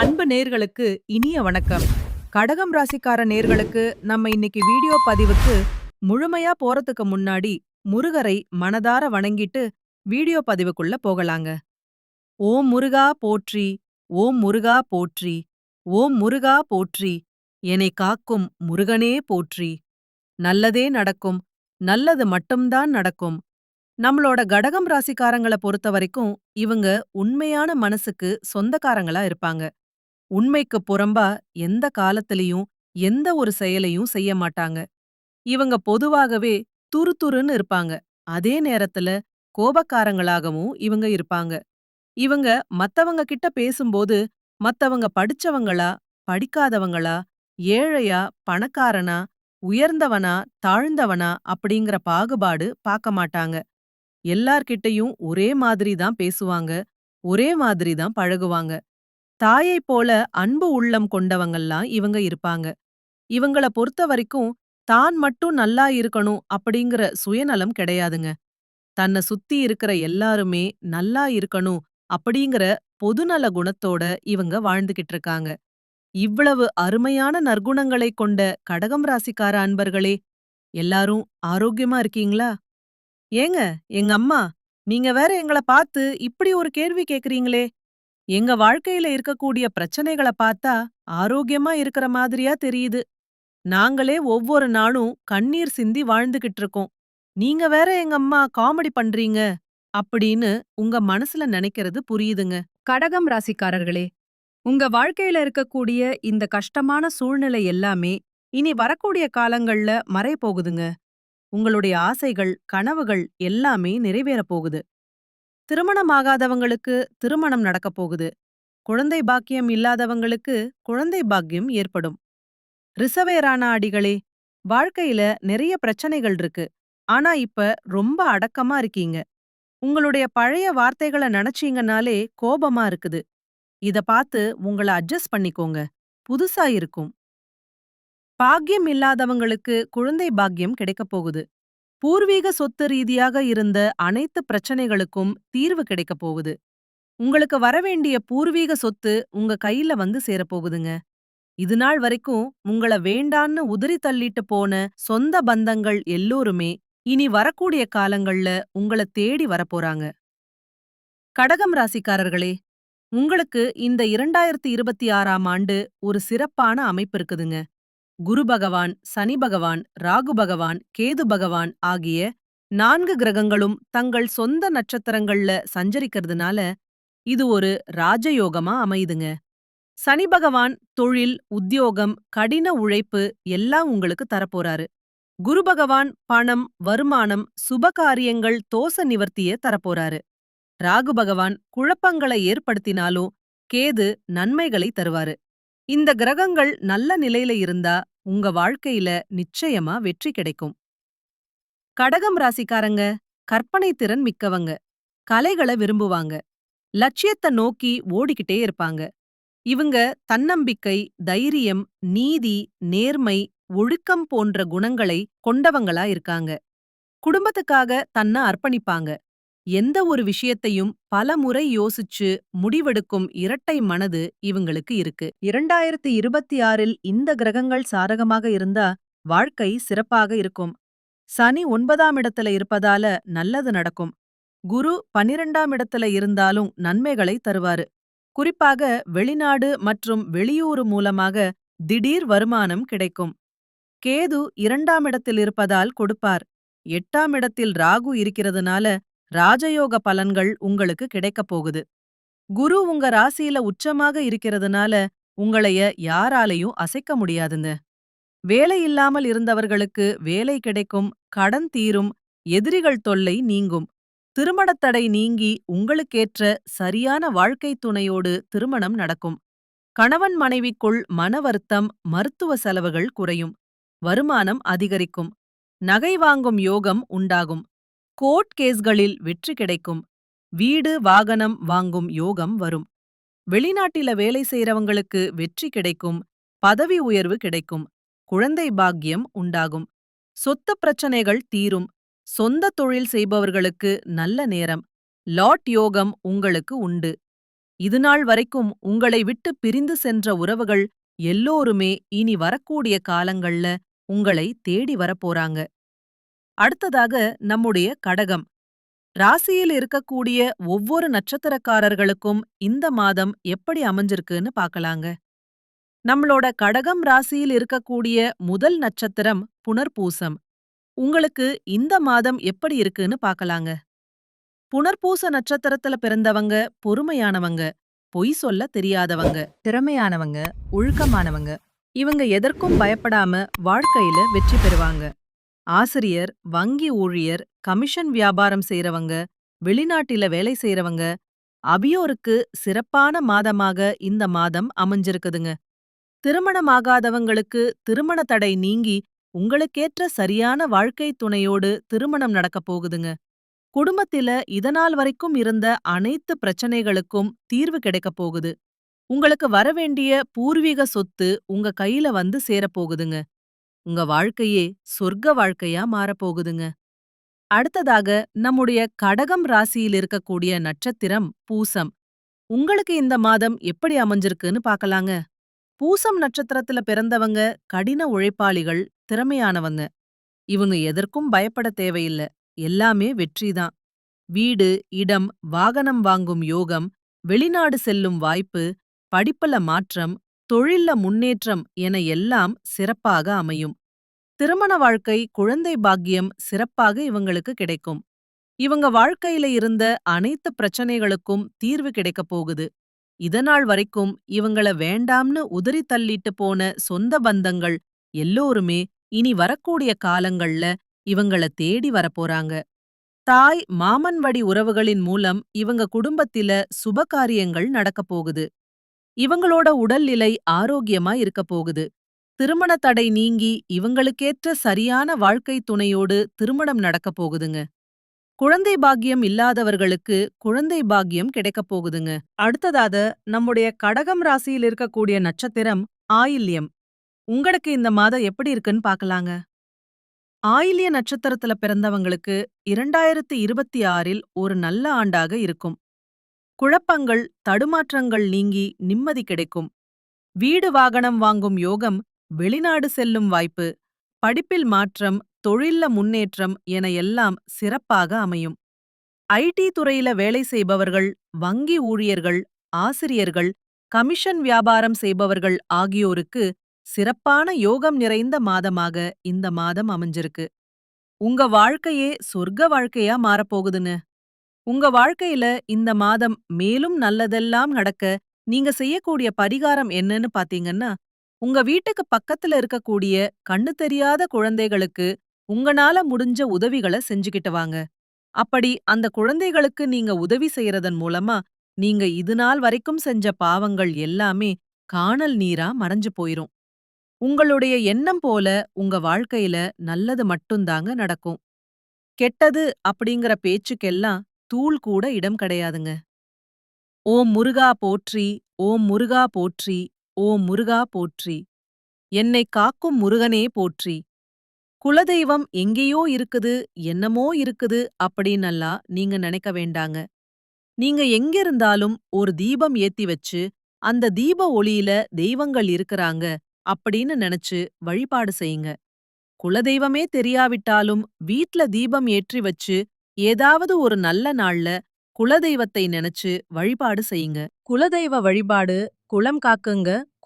அன்பு நேர்களுக்கு இனிய வணக்கம். கடகம் ராசிக்கார நேர்களுக்கு நம்ம இன்னைக்கு வீடியோ பதிவுக்கு முழுமையா போறதுக்கு முன்னாடி முருகரை மனதார வணங்கிட்டு வீடியோ பதிவுக்குள்ள போகலாங்க. ஓம் முருகா போற்றி ஓம் முருகா போற்றி ஓம் முருகா போற்றி என்னை காக்கும் முருகனே போற்றி. நல்லதே நடக்கும் நல்லது மட்டும்தான் நடக்கும். நம்மளோட கடகம் ராசிக்காரங்கள பொறுத்த வரைக்கும் இவங்க உண்மையான மனசுக்கு சொந்தக்காரங்களா இருப்பாங்க. உண்மைக்கு புறம்பா எந்த காலத்திலையும் எந்த ஒரு செயலையும் செய்ய மாட்டாங்க. இவங்க பொதுவாகவே துருதுருன்னு இருப்பாங்க. அதே நேரத்துல கோபக்காரங்களாகவும் இவங்க இருப்பாங்க. இவங்க மத்தவங்க கிட்ட பேசும்போது மத்தவங்க படிச்சவங்களா படிக்காதவங்களா ஏழையா பணக்காரனா உயர்ந்தவனா தாழ்ந்தவனா அப்படிங்கிற பாகுபாடு பார்க்க மாட்டாங்க. எல்லார்கிட்டயும் ஒரே மாதிரி தான் பேசுவாங்க ஒரே மாதிரி தான் பழகுவாங்க. தாயைப் போல அன்பு உள்ளம் கொண்டவங்கெல்லாம் இவங்க இருப்பாங்க. இவங்கள பொறுத்த வரைக்கும் தான் மட்டும் நல்லா இருக்கணும் அப்படிங்கிற சுயநலம் கிடையாதுங்க. தன்னை சுத்தி இருக்கிற எல்லாருமே நல்லா இருக்கணும் அப்படிங்கிற பொதுநல குணத்தோட இவங்க வாழ்ந்துகிட்டு இருக்காங்க. இவ்வளவு அருமையான நற்குணங்களைக் கொண்ட கடகம் ராசிக்கார அன்பர்களே எல்லாரும் ஆரோக்கியமா இருக்கீங்களா? ஏங்க எங்க அம்மா நீங்க வேற எங்கள பார்த்து இப்படி ஒரு கேள்வி கேக்குறீங்களே. எங்க வாழ்க்கையில இருக்கக்கூடிய பிரச்சனைகள பார்த்தா ஆரோக்கியமா இருக்கிற மாதிரியா தெரியுது. நாங்களே ஒவ்வொரு நாளும் கண்ணீர் சிந்தி வாழ்ந்துகிட்டு இருக்கோம். நீங்க வேற எங்க அம்மா காமெடி பண்றீங்க அப்படின்னு உங்க மனசுல நினைக்கிறது புரியுதுங்க. கடகம் ராசிக்காரர்களே உங்க வாழ்க்கையில இருக்கக்கூடிய இந்த கஷ்டமான சூழ்நிலை எல்லாமே இனி வரக்கூடிய காலங்கள்ல மறைய போகுதுங்க உங்களுடைய ஆசைகள் கனவுகள் எல்லாமே நிறைவேறப் போகுது. திருமணமாகாதவங்களுக்கு திருமணம் நடக்கப் போகுது. குழந்தை பாக்கியம் இல்லாதவங்களுக்கு குழந்தை பாக்கியம் ஏற்படும். ரிசவேரான அடிகளே வாழ்க்கையில நிறைய பிரச்சனைகள் இருக்கு. ஆனா இப்ப ரொம்ப அடக்கமா இருக்கீங்க. உங்களுடைய பழைய வார்த்தைகளை நினைச்சீங்கனாலே கோபமா இருக்குது. இத பார்த்து உங்கள அட்ஜஸ்ட் பண்ணிக்கோங்க. புதுசா இருக்கும். பாக்கியம் இல்லாதவங்களுக்கு குழந்தை பாக்கியம் கிடைக்கப் போகுது. பூர்வீக சொத்து ரீதியாக இருந்த அனைத்து பிரச்சனைகளுக்கும் தீர்வு கிடைக்கப் போகுது. உங்களுக்கு வரவேண்டிய பூர்வீக சொத்து உங்க கையில வந்து சேரப்போகுதுங்க இது நாள் வரைக்கும் உங்கள வேண்டான்னு உதிரி தள்ளிட்டு போன சொந்த பந்தங்கள் எல்லோருமே இனி வரக்கூடிய காலங்கள்ல உங்கள தேடி வரப்போறாங்க கடகம் ராசிக்காரர்களே உங்களுக்கு இந்த இரண்டாயிரத்தி இருபத்தி ஆறாம் ஆண்டு ஒரு சிறப்பான அமைப்பு இருக்குதுங்க. குரு பகவான் சனி பகவான் ராகு பகவான் கேது பகவான் ஆகிய நான்கு கிரகங்களும் தங்கள் சொந்த நட்சத்திரங்கள்ல சஞ்சரிக்கிறதுனால இது ஒரு ராஜயோகமா அமையுதுங்க. சனி பகவான் தொழில் உத்தியோகம் கடின உழைப்பு எல்லாம் உங்களுக்கு தரப்போறாரு. குரு பகவான் பணம் வருமானம் சுபகாரியங்கள் தோச நிவர்த்திய தரப்போறாரு. ராகு பகவான் குழப்பங்களை ஏற்படுத்தினாலும் கேது நன்மைகளை தருவாரு. இந்த கிரகங்கள் நல்ல நிலையில இருந்தா உங்க வாழ்க்கையில நிச்சயமா வெற்றி கிடைக்கும். கடகம் ராசிக்காரங்க கற்பனை திறன் மிக்கவங்க கலைகளை விரும்புவாங்க லட்சியத்தை நோக்கி ஓடிக்கிட்டே இருப்பாங்க. இவங்க தன்னம்பிக்கை தைரியம் நீதி நேர்மை ஒழுக்கம் போன்ற குணங்களை கொண்டவங்களா இருக்காங்க. குடும்பத்துக்காக தன்னை அர்ப்பணிப்பாங்க. எந்த ஒரு விஷயத்தையும் பல முறை யோசிச்சு முடிவெடுக்கும் இரட்டை மனது இவங்களுக்கு இருக்கு. இரண்டாயிரத்தி இருபத்தி ஆறில் இந்த கிரகங்கள் சாரகமாக இருந்தா வாழ்க்கை சிறப்பாக இருக்கும். சனி ஒன்பதாம் இடத்துல இருப்பதால நல்லது நடக்கும். குரு பனிரெண்டாம் இடத்துல இருந்தாலும் நன்மைகளை தருவாரு. குறிப்பாக வெளிநாடு மற்றும் வெளியூரு மூலமாக திடீர் வருமானம் கிடைக்கும். கேது இரண்டாம் இடத்தில் இருப்பதால் கொடுப்பார். எட்டாம் இடத்தில் ராகு இருக்கிறதுனால ராஜயோக பலன்கள் உங்களுக்கு கிடைக்கப் போகுது. குரு உங்க ராசியில உச்சமாக இருக்கிறதுனால உங்களைய யாராலையும் அசைக்க முடியாதுங்க. வேலை இல்லாமல் இருந்தவர்களுக்கு வேலை கிடைக்கும் கடன் தீரும் எதிரிகள் தொல்லை நீங்கும். திருமணத்தடை நீங்கி உங்களுக்கேற்ற சரியான வாழ்க்கை துணையோடு திருமணம் நடக்கும். கணவன் மனைவிக்குள் மன வருத்தம் மருத்துவ செலவுகள் குறையும். வருமானம் அதிகரிக்கும். நகை வாங்கும் யோகம் உண்டாகும். கோர்ட் கேஸ்களில் வெற்றி கிடைக்கும். வீடு வாகனம் வாங்கும் யோகம் வரும். வெளிநாட்டில வேலை செய்றவங்களுக்கு வெற்றி கிடைக்கும். பதவி உயர்வு கிடைக்கும். குழந்தை பாக்கியம் உண்டாகும். சொத்து பிரச்சனைகள் தீரும். சொந்த தொழில் செய்பவர்களுக்கு நல்ல நேரம். லாட் யோகம் உங்களுக்கு உண்டு. இதுநாள் வரைக்கும் உங்களை விட்டு பிரிந்து சென்ற உறவுகள் எல்லோருமே இனி வரக்கூடிய காலங்கள்ல உங்களை தேடி வரப்போறாங்க. அடுத்ததாக நம்முடைய கடகம். ராசியில் இருக்கக்கூடிய ஒவ்வொரு நட்சத்திரக்காரர்களுக்கும் இந்த மாதம் எப்படி அமைஞ்சிருக்குன்னு பார்க்கலாங்க. நம்மளோட கடகம் ராசியில் இருக்கக்கூடிய முதல் நட்சத்திரம் புனர்பூசம். உங்களுக்கு இந்த மாதம் எப்படி இருக்குன்னு பார்க்கலாங்க. புனர்பூச நட்சத்திரத்துல பிறந்தவங்க பொறுமையானவங்க பொய் சொல்ல தெரியாதவங்க திறமையானவங்க ஒழுக்கமானவங்க இவங்க எதற்கும் பயப்படாம வாழ்க்கையில வெற்றி பெறுவாங்க. ஆசிரியர் வங்கி ஊழியர் கமிஷன் வியாபாரம் செய்றவங்க வெளிநாட்டில வேலை செய்றவங்க அபியோருக்கு சிறப்பான மாதமாக இந்த மாதம் அமைஞ்சிருக்குதுங்க. திருமணமாகாதவங்களுக்கு திருமண தடை நீங்கி உங்களுக்கேற்ற சரியான வாழ்க்கை துணையோடு திருமணம் நடக்கப் போகுதுங்க. குடும்பத்தில இதனால் வரைக்கும் இருந்த அனைத்து பிரச்சனைகளுக்கும் தீர்வு கிடைக்கப் போகுது. உங்களுக்கு வரவேண்டிய பூர்வீக சொத்து உங்க கையில வந்து சேரப்போகுதுங்க உங்க வாழ்க்கையே சொர்க்க வாழ்க்கையா மாறப்போகுதுங்க. அடுத்ததாக நம்முடைய கடகம் ராசியில் இருக்கக்கூடிய நட்சத்திரம் பூசம். உங்களுக்கு இந்த மாதம் எப்படி அமைஞ்சிருக்குன்னு பார்க்கலாங்க. பூசம் நட்சத்திரத்துல பிறந்தவங்க கடின உழைப்பாளிகள் திறமையானவங்க. இவங்க எதற்கும் பயப்பட தேவையில்ல. எல்லாமே வெற்றிதான். வீடு இடம் வாகனம் வாங்கும் யோகம் வெளிநாடு செல்லும் வாய்ப்பு படிப்புல மாற்றம் தொழில்ல முன்னேற்றம் என எல்லாம் சிறப்பாக அமையும். திருமண வாழ்க்கை குழந்தை பாக்கியம் சிறப்பாக இவங்களுக்கு கிடைக்கும். இவங்க வாழ்க்கையில இருந்த அனைத்து பிரச்சனைகளுக்கும் தீர்வு கிடைக்கப் போகுது. இதனால் வரைக்கும் இவங்கள வேண்டாம்னு உதறி தள்ளிட்டு போன சொந்த பந்தங்கள் எல்லோருமே இனி வரக்கூடிய காலங்கள்ல இவங்கள தேடி வரப்போறாங்க தாய் மாமன் வடி உறவுகளின் மூலம் இவங்க குடும்பத்தில சுபகாரியங்கள் நடக்கப் போகுது. இவங்களோட உடல்நிலை ஆரோக்கியமா இருக்கப் போகுது. திருமண தடை நீங்கி இவங்களுக்கேற்ற சரியான வாழ்க்கை துணையோடு திருமணம் நடக்கப் போகுதுங்க. குழந்தை பாக்கியம் இல்லாதவர்களுக்கு குழந்தை பாக்கியம் கிடைக்கப் போகுதுங்க. அடுத்ததாக நம்முடைய கடகம் ராசியில் இருக்கக்கூடிய நட்சத்திரம் ஆயில்யம். உங்களுக்கு இந்த மாதம் எப்படி இருக்குன்னு பார்க்கலாங்க. ஆயில்ய நட்சத்திரத்துல பிறந்தவங்களுக்கு இரண்டாயிரத்து இருபத்தி ஆறில் ஒரு நல்ல ஆண்டாக இருக்கும். குழப்பங்கள் தடுமாற்றங்கள் நீங்கி நிம்மதி கிடைக்கும். வீடு வாகனம் வாங்கும் யோகம் வெளிநாடு செல்லும் வாய்ப்பு படிப்பில் மாற்றம் தொழில்ல முன்னேற்றம் என எல்லாம் சிறப்பாக அமையும். ஐடி துறையில வேலை செய்பவர்கள் வங்கி ஊழியர்கள் ஆசிரியர்கள் கமிஷன் வியாபாரம் செய்பவர்கள் ஆகியோருக்கு சிறப்பான யோகம் நிறைந்த மாதமாக இந்த மாதம் அமைஞ்சிருக்கு. உங்க வாழ்க்கையே சொர்க்க வாழ்க்கையா மாறப்போகுதுன்னு. உங்க வாழ்க்கையில இந்த மாதம் மேலும் நல்லதெல்லாம் நடக்க நீங்க செய்யக்கூடிய பரிகாரம் என்னன்னு பாத்தீங்கன்னா உங்க வீட்டுக்கு பக்கத்துல இருக்கக்கூடிய கண்ணு தெரியாத குழந்தைகளுக்கு உங்களால முடிஞ்ச உதவிகளை செஞ்சுக்கிட்டு வாங்க அப்படி அந்த குழந்தைகளுக்கு நீங்க உதவி செய்யறதன் மூலமா நீங்க இதுநாள் வரைக்கும் செஞ்ச பாவங்கள் எல்லாமே காணல் நீரா மறைஞ்சு போயிரும். உங்களுடைய எண்ணம் போல உங்க வாழ்க்கையில நல்லது மட்டும்தாங்க நடக்கும். கெட்டது அப்படிங்கிற பேச்சுக்கெல்லாம் தூள் கூட இடம் கிடையாதுங்க. ஓம் முருகா போற்றி ஓம் முருகா போற்றி ஓ முருகா போற்றி. என்னை காக்கும் முருகனே போற்றி. குலதெய்வம் எங்கேயோ இருக்குது என்னமோ இருக்குது அப்படின்னல்லா நீங்க நினைக்க வேண்டாங்க. நீங்க எங்கிருந்தாலும் ஒரு தீபம் ஏத்தி வச்சு அந்த தீப ஒளியில தெய்வங்கள் இருக்கிறாங்க அப்படின்னு நினைச்சு வழிபாடு செய்யுங்க. குலதெய்வமே தெரியாவிட்டாலும் வீட்ல தீபம் ஏற்றி வச்சு ஏதாவது ஒரு நல்ல நாள்ல குலதெய்வத்தை நினைச்சு வழிபாடு செய்யுங்க. குலதெய்வ வழிபாடு குலம் காக்குங்க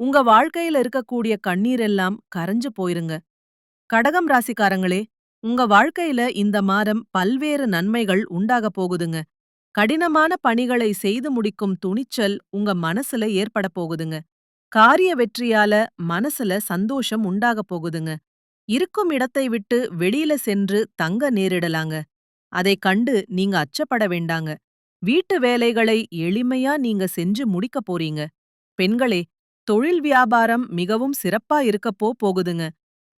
உங்க வாழ்க்கையில இருக்கக்கூடிய கண்ணீரெல்லாம் கரைஞ்சு போயிருங்க. கடகம் ராசிக்காரங்களே உங்க வாழ்க்கையில இந்த மாதம் பல்வேறு நன்மைகள் உண்டாக போகுதுங்க. கடினமான பணிகளை செய்து முடிக்கும் துணிச்சல் உங்க மனசுல ஏற்பட போகுதுங்க. காரிய வெற்றியால மனசுல சந்தோஷம் உண்டாக போகுதுங்க. இருக்கும் இடத்தை விட்டு வெளியில சென்று தங்க நேரிடலாங்க. அதை கண்டு நீங்க அச்சப்பட வேண்டாங்க. வீட்டு வேலைகளை எளிமையா நீங்க செஞ்சு முடிக்க போறீங்க. பெண்களே தொழில் வியாபாரம் மிகவும் சிறப்பா இருக்கப்போ போகுதுங்க.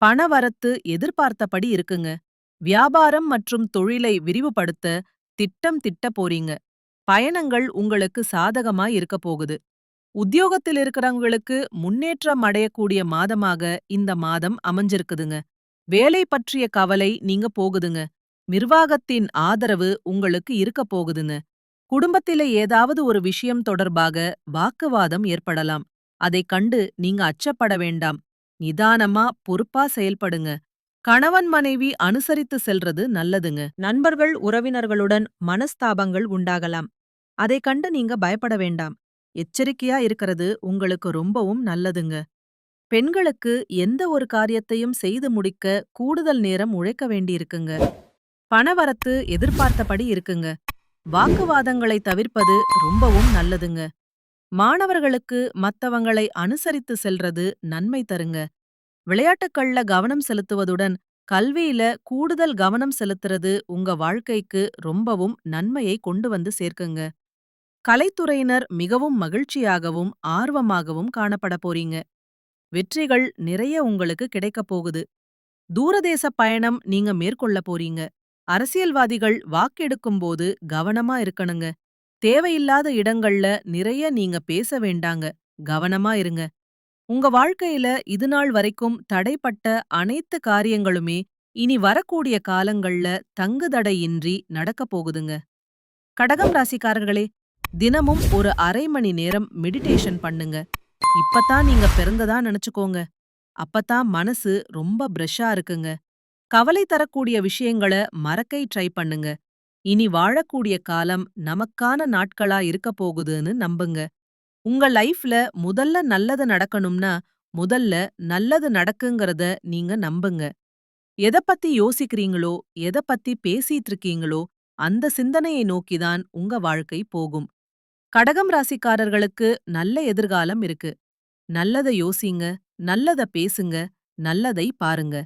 பணவரத்து எதிர்பார்த்தபடி இருக்குங்க. வியாபாரம் மற்றும் தொழிலை விரிவுபடுத்த திட்டம் திட்ட போறீங்க. பயணங்கள் உங்களுக்கு சாதகமா இருக்க போகுது. உத்தியோகத்தில் இருக்கிறவங்களுக்கு முன்னேற்றம் அடையக்கூடிய மாதமாக இந்த மாதம் அமைஞ்சிருக்குதுங்க. வேலை பற்றிய கவலை நீங்க போகுதுங்க. நிர்வாகத்தின் ஆதரவு உங்களுக்கு இருக்க போகுதுங்க. குடும்பத்தில ஏதாவது ஒரு விஷயம் தொடர்பாக வாக்குவாதம் ஏற்படலாம். அதைக் கண்டு நீங்க அச்சப்பட வேண்டாம். நிதானமா பொறுப்பா செயல்படுங்க. கணவன் மனைவி அனுசரித்து செல்றது நல்லதுங்க. நண்பர்கள் உறவினர்களுடன் மனஸ்தாபங்கள் உண்டாகலாம். அதைக் கண்டு நீங்க பயப்பட வேண்டாம். எச்சரிக்கையா இருக்கிறது உங்களுக்கு ரொம்பவும் நல்லதுங்க. பெண்களுக்கு எந்த ஒரு காரியத்தையும் செய்து முடிக்க கூடுதல் நேரம் உழைக்க வேண்டியிருக்குங்க. பணவரத்து எதிர்பார்த்தபடி இருக்குங்க. வாக்குவாதங்களை தவிர்ப்பது ரொம்பவும் நல்லதுங்க. மாணவர்களுக்கு மத்தவங்களை அனுசரித்து செல்றது நன்மை தருங்க. விளையாட்டுக்கள்ல கவனம் செலுத்துவதுடன் கல்வியில கூடுதல் கவனம் செலுத்துறது உங்க வாழ்க்கைக்கு ரொம்பவும் நன்மையை கொண்டு வந்து சேர்க்குங்க. கலைத்துறையினர் மிகவும் மகிழ்ச்சியாகவும் ஆர்வமாகவும் காணப்பட போறீங்க. வெற்றிகள் நிறைய உங்களுக்கு கிடைக்கப் போகுது. தூரதேச பயணம் நீங்க மேற்கொள்ள போறீங்க. அரசியல்வாதிகள் வாக்கெடுக்கும்போது கவனமா இருக்கணுங்க. தேவையில்லாத இடங்கள்ல நிறைய நீங்க பேச வேண்டாங்க. கவனமா இருங்க. உங்க வாழ்க்கையில இதுநாள் வரைக்கும் தடைப்பட்ட அனைத்து காரியங்களுமே இனி வரக்கூடிய காலங்கள்ல தங்குதடையின்றி நடக்கப் போகுதுங்க. கடகம் ராசிக்காரர்களே தினமும் ஒரு அரை மணி நேரம் மெடிடேஷன் பண்ணுங்க. இப்பதான் நீங்க பிறந்ததா நினைச்சுக்கோங்க. அப்பதான் மனசு ரொம்ப பிரஷ்ஷா இருக்குங்க. கவலை தரக்கூடிய விஷயங்கள மறக்கை ட்ரை பண்ணுங்க. இனி வாழக்கூடிய காலம் நமக்கான நாட்களா இருக்க போகுதுன்னு நம்புங்க. உங்க லைஃப்ல முதல்ல நல்லது நடக்கணும்னா முதல்ல நல்லது நடக்குங்கிறத நீங்க நம்புங்க. எதை பத்தி யோசிக்கிறீங்களோ எத பத்தி பேசிட்டு இருக்கீங்களோ அந்த சிந்தனையை நோக்கிதான் உங்க வாழ்க்கை போகும். கடகம் ராசிக்காரர்களுக்கு நல்ல எதிர்காலம் இருக்கு. நல்லத யோசிங்க நல்லத பேசுங்க நல்லதை பாருங்க.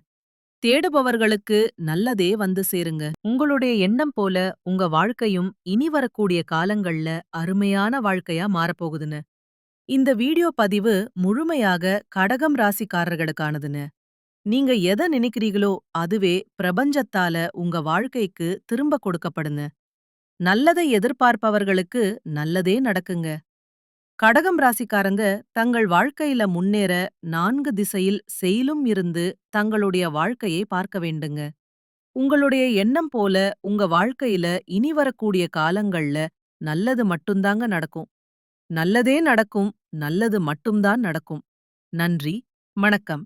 தேடுபவர்களுக்கு நல்லதே வந்து சேருங்க. உங்களுடைய எண்ணம் போல உங்க வாழ்க்கையும் இனி வரக்கூடிய காலங்கள்ல அருமையான வாழ்க்கையா மாறப்போகுதுன்னு. இந்த வீடியோ பதிவு முழுமையாக கடகம் ராசிக்காரர்களுக்கானதுன்னு. நீங்க எதை நினைக்கிறீங்களோ அதுவே பிரபஞ்சத்தால உங்க வாழ்க்கைக்கு திரும்ப கொடுக்கப்படுங்க நல்லதை எதிர்பார்ப்பவர்களுக்கு நல்லதே நடக்குங்க. கடகம் ராசிக்காரங்க தங்கள் வாழ்க்கையில முன்னேற நான்கு திசையில் செயலும் இருந்து தங்களுடைய வாழ்க்கையை பார்க்க வேண்டுங்க. உங்களுடைய எண்ணம் போல உங்க வாழ்க்கையில இனி வரக்கூடிய காலங்கள்ல நல்லது மட்டும்தாங்க நடக்கும். நல்லதே நடக்கும் நல்லது மட்டும்தான் நடக்கும். நன்றி வணக்கம்.